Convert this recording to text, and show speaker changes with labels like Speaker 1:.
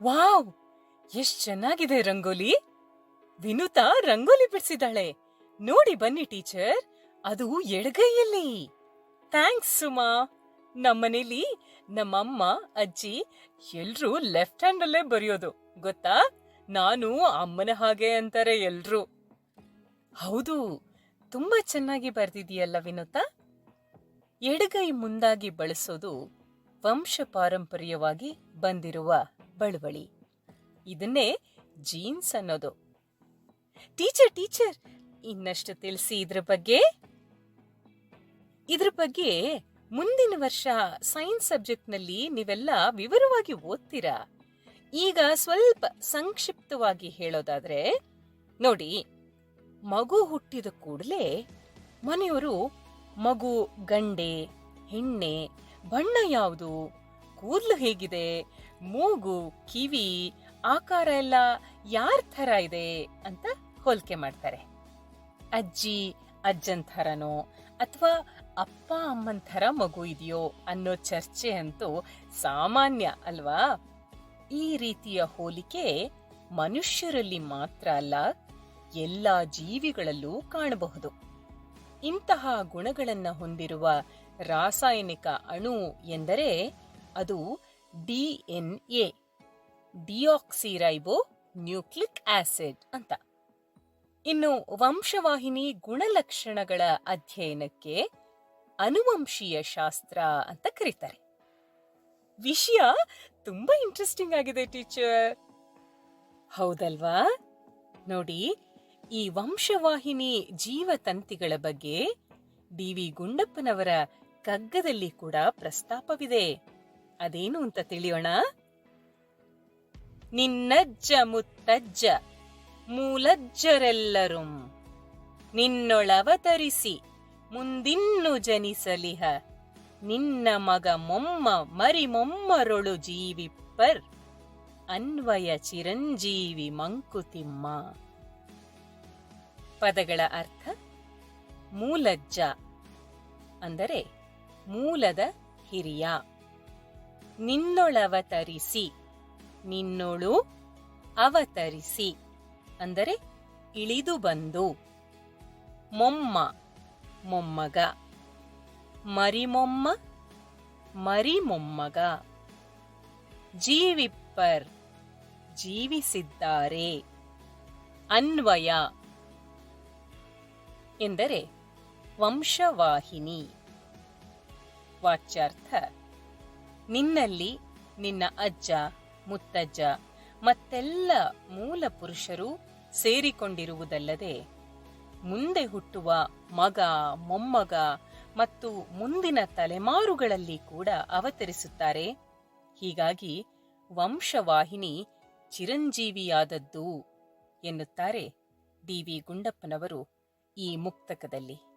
Speaker 1: Wow! ಎಷ್ಟ್ ಚೆನ್ನಾಗಿದೆ ರಂಗೋಲಿ! ವಿನುತಾ ರಂಗೋಲಿ ಬಿಡಿಸಿದಾಳೆ ನೋಡಿ ಬನ್ನಿ ಟೀಚರ್, ಅದು ಎಡಗೈಯಲ್ಲಿ. ಥ್ಯಾಂಕ್ಸ್ ಸುಮಾ. ನಮ್ಮನೇಲಿ ನಮ್ಮಮ್ಮ, ಅಜ್ಜಿ ಎಲ್ರೂ ಲೆಫ್ಟ್ ಹ್ಯಾಂಡ್ ಅಲ್ಲೇ ಬರೆಯೋದು, ಗೊತ್ತಾ? ನಾನು ಅಮ್ಮನ ಹಾಗೆ ಅಂತಾರೆ ಎಲ್ರು. ಹೌದು, ತುಂಬಾ ಚೆನ್ನಾಗಿ ಬರ್ದಿದೀಯಲ್ಲ ವಿನುತಾ? ಎಡಗೈ ಮುಂದಾಗಿ ಬಳಸೋದು ವಂಶ ಪಾರಂಪರ್ಯವಾಗಿ ಬಂದಿರುವ ಬಳುವಳಿ. ಇದನ್ನೇ ಜೀನ್ಸ್ ಅನ್ನೋದು. ಟೀಚರ್ ಟೀಚರ್, ಇನ್ನಷ್ಟು ತಿಳಿಸಿ ಇದ್ರ ಬಗ್ಗೆ? ಇದ್ರ ಬಗ್ಗೆ ಮುಂದಿನ ವರ್ಷ ಸೈನ್ಸ್ ಸಬ್ಜೆಕ್ಟ್ನಲ್ಲಿ ನೀವೆಲ್ಲ ವಿವರವಾಗಿ ಓದ್ತೀರಾ? ಈಗ ಸ್ವಲ್ಪ ಸಂಕ್ಷಿಪ್ತವಾಗಿ ಹೇಳೋದಾದ್ರೆ, ನೋಡಿ, ಮಗು ಹುಟ್ಟಿದ ಕೂಡಲೇ ಮನೆಯವರು ಮಗು, ಗಂಡೆ, ಹೆಣ್ಣೆ, ಬಣ್ಣ ಯಾವುದು? ಕೂದಲು ಹೇಗಿದೆ? ಮೂಗು, ಕಿವಿ, ಆಕಾರ ಎಲ್ಲ ಯಾರ್ ಥರ ಇದೆ ಅಂತ ಹೋಲಿಕೆ ಮಾಡ್ತಾರೆ. ಅಜ್ಜಿ, ಅಜ್ಜನ್ ಥರನೋ ಅಥವಾ ಅಪ್ಪ, ಅಮ್ಮನ್ ಥರ ಮಗು ಇದೆಯೋ ಅನ್ನೋ ಚರ್ಚೆ ಅಂತೂ ಸಾಮಾನ್ಯ ಅಲ್ವಾ? ಈ ರೀತಿಯ ಹೋಲಿಕೆ ಮನುಷ್ಯರಲ್ಲಿ ಮಾತ್ರ ಅಲ್ಲ, ಎಲ್ಲ ಜೀವಿಗಳಲ್ಲೂ ಕಾಣಬಹುದು. ಇಂತಹ ಗುಣಗಳನ್ನು ಹೊಂದಿರುವ ರಾಸಾಯನಿಕ ಅಣು ಎಂದರೆ ಅದು ಡಿಎನ್ಎ ಡಿಯಾಕ್ಸಿರೈಬೋ ನ್ಯೂಕ್ಲಿಕ್ ಆಸಿಡ್ ಅಂತ. ಇನ್ನು ವಂಶವಾಹಿನಿ ಗುಣಲಕ್ಷಣಗಳ ಅಧ್ಯಯನಕ್ಕೆ ಅನುವಂಶೀಯ ಶಾಸ್ತ್ರ ಅಂತ ಕರೀತಾರೆ. ವಿಷಯ ತುಂಬಾ ಇಂಟ್ರೆಸ್ಟಿಂಗ್ ಆಗಿದೆ ಟೀಚರ್ ಹೌದಲ್ವಾ? ನೋಡಿ, ಈ ವಂಶವಾಹಿನಿ ಜೀವತಂತಿಗಳ ಬಗ್ಗೆ ಡಿ ವಿ ಗುಂಡಪ್ಪನವರ ಕಗ್ಗದಲ್ಲಿ ಕೂಡ ಪ್ರಸ್ತಾಪವಿದೆ. ಅದೇನು ಅಂತ ತಿಳಿಯೋಣ? ನಿನ್ನಜ್ಜ ಮುತ್ತಜ್ಜ ಮೂಲಜ್ಜರೆಲ್ಲರೂ ನಿನ್ನೊಳವತರಿಸಿ ಮುಂದಿನ್ನು ಜನಿಸಲಿಹ. ನಿನ್ನ ಮಗ ಮೊಮ್ಮ ಮರಿ ಮೊಮ್ಮರೊಳು ಜೀವಿಪ್ಪರ್, ಅನ್ವಯ ಚಿರಂಜೀವಿ ಮಂಕುತಿಮ್ಮ. ಪದಗಳ ಅರ್ಥ ಮೂಲಜ್ಜ ಅಂದರೆ ಮೂಲದ ಹಿರಿಯ. ನಿನ್ನೊಳವತರಿಸಿ. ನಿನ್ನೊಳು ಅವತರಿಸಿ. ಅಂದರೆ ಇಳಿದು ಬಂದು. ಮೊಮ್ಮ, ಮೊಮ್ಮಗ. ಮರಿಮೊಮ್ಮ, ಮರಿಮೊಮ್ಮಗ. ಜೀವಿಪ್ಪರ್, ಜೀವಿಸಿದ್ದಾರೆ. ಅನ್ವಯ. ಎಂದರೆ ವಂಶವಾಹಿನಿ. ವಾಚ್ಯಾರ್ಥ. ನಿನ್ನಲ್ಲಿ ನಿನ್ನ ಅಜ್ಜ, ಮುತ್ತಜ್ಜ, ಮತ್ತೆಲ್ಲ ಮೂಲ ಪುರುಷರು ಸೇರಿಕೊಂಡಿರುವುದಲ್ಲದೆ ಮುಂದೆ ಹುಟ್ಟುವ ಮಗ, ಮೊಮ್ಮಗ ಮತ್ತು ಮುಂದಿನ ತಲೆಮಾರುಗಳಲ್ಲಿ ಕೂಡ ಅವತರಿಸುತ್ತಾರೆ. ಹೀಗಾಗಿ ವಂಶವಾಹಿನಿ ಚಿರಂಜೀವಿಯಾದದ್ದು ಎನ್ನುತ್ತಾರೆ ಡಿ ವಿ ಗುಂಡಪ್ಪನವರು ಈ ಮುಕ್ತಕದಲ್ಲಿ.